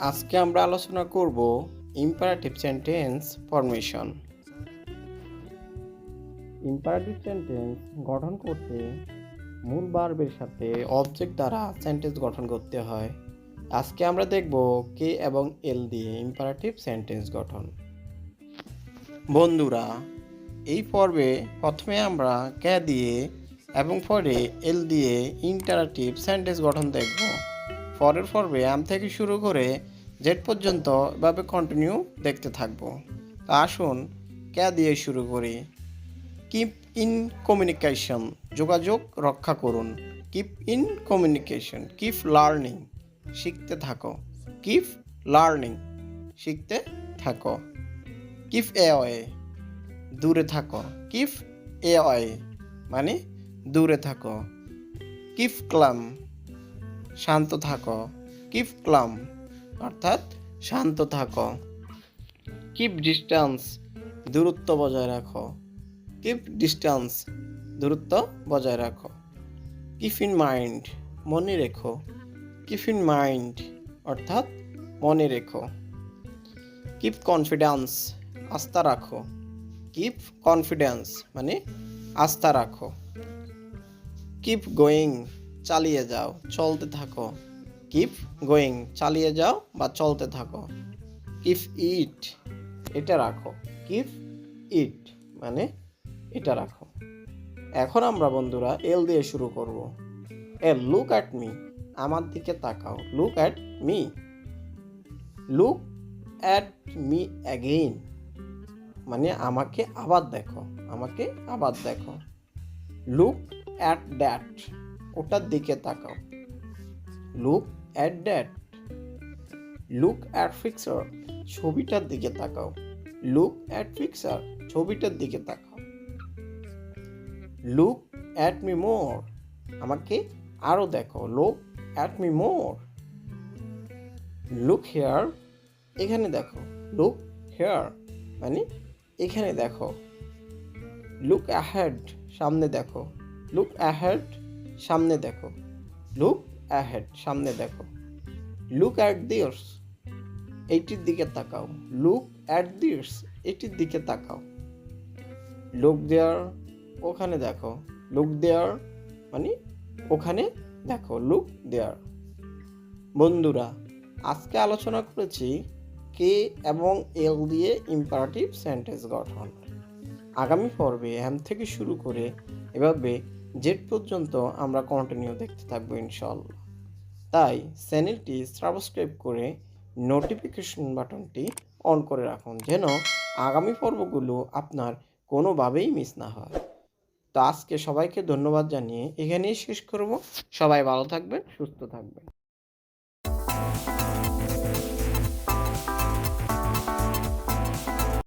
আজকে আমরা আলোচনা করব imperative sentence formation imperative sentence গঠন করতে মূল বার্বের সাথে অবজেক্ট দ্বারা সেন্টেন্স গঠন করতে হয়। আজকে আমরা দেখব কে এবং এল দিয়ে ইম্পারেটিভ সেন্টেন্স গঠন। বন্ধুরা, এই পর্বে প্রথমে আমরা কে দিয়ে এবং পরে এল দিয়ে ইন্টারাক্টিভ সেন্টেন্স গঠন দেখব। পরের পর্বে আম থেকে শুরু করে জেড পর্যন্ত এভাবে কন্টিনিউ দেখতে থাকব। তা আসুন কে দিয়ে শুরু করি? কিপ ইন কমিউনিকেশন যোগাযোগ রক্ষা করুন। Keep in communication keep learning শিখতে থাকো। কিপ লার্নিং শিখতে থাকো। কিপ এ ওয়ে দূরে থাকো। কিপ এ ওয়ে মানে দূরে থাকো। কিপ ক্লাম শান্ত থাকো। কিপ ক্লাম অর্থাৎ শান্ত থাকো। কিপ ডিস্টেন্স দূরত্ব বজায় রাখো। কিপ ডিস্টেন্স দূরত্ব বজায় রাখো। কিপ ইন মাইন্ড মনে রেখো। কিপ ইন মাইন্ড অর্থাৎ মনে রেখো। কিপ কনফিডেন্স আস্থা রাখো। কিপ কনফিডেন্স মানে আস্থা রাখো। কিপ গোয়িং চালিয়ে যাও, চলতে থাকো। কিপ গোয়িং চালিয়ে যাও বা চলতে থাকো। কিপ ইট এটা রাখো। কিপ ইট মানে এটা রাখো। এখন আমরা বন্ধুরা এল দিয়ে শুরু করব। এ লুক অ্যাট মি আমার দিকে তাকাও। Look at me look at me again মানে আমাকে আবার দেখো, আমাকে আবার দেখো। লুক অ্যাট দ্যাট ওটার দিকে তাকাও। Look at that look at picture ছবিটার দিকে তাকাও। লুক অ্যাট ফিক্সার ছবিটার দিকে তাকাও। লুক অ্যাট মি মোর আমাকে আরও দেখো look at me more look here এখানে দেখো। লুক হেয়ার মানে এখানে দেখো। লুক অ্যাহেড সামনে দেখো। লুক অ্যাহেড সামনে দেখো। লুক অ্যাহেড সামনে দেখো। লুক অ্যাট দিয়র্স এইটির দিকে তাকাও। লুক অ্যাট দিয়র্স এটির দিকে তাকাও। লুক দেয়ার ওখানে দেখো। লুক দেয়ার মানে ওখানে দেখো। লুক দেয়ার বন্ধুরা, আজকে আলোচনা করেছি কে এবং এল দিয়ে ইম্পারেটিভ সেন্টেন্স গঠন। আগামী পর্বে এম থেকে শুরু করে এভাবে জেড পর্যন্ত আমরা কন্টিনিউ দেখতে থাকব ইনশাল্লাহ তাই চ্যানেলটি সাবস্ক্রাইব করে নোটিফিকেশন বাটনটি অন করে রাখুন যেন আগামী পর্বগুলো আপনার কোনোভাবেই মিস না হয়। তো আজকে সবাইকে ধন্যবাদ জানিয়ে এখানেই শেষ করব। সবাই ভালো থাকবেন, সুস্থ থাকবেন।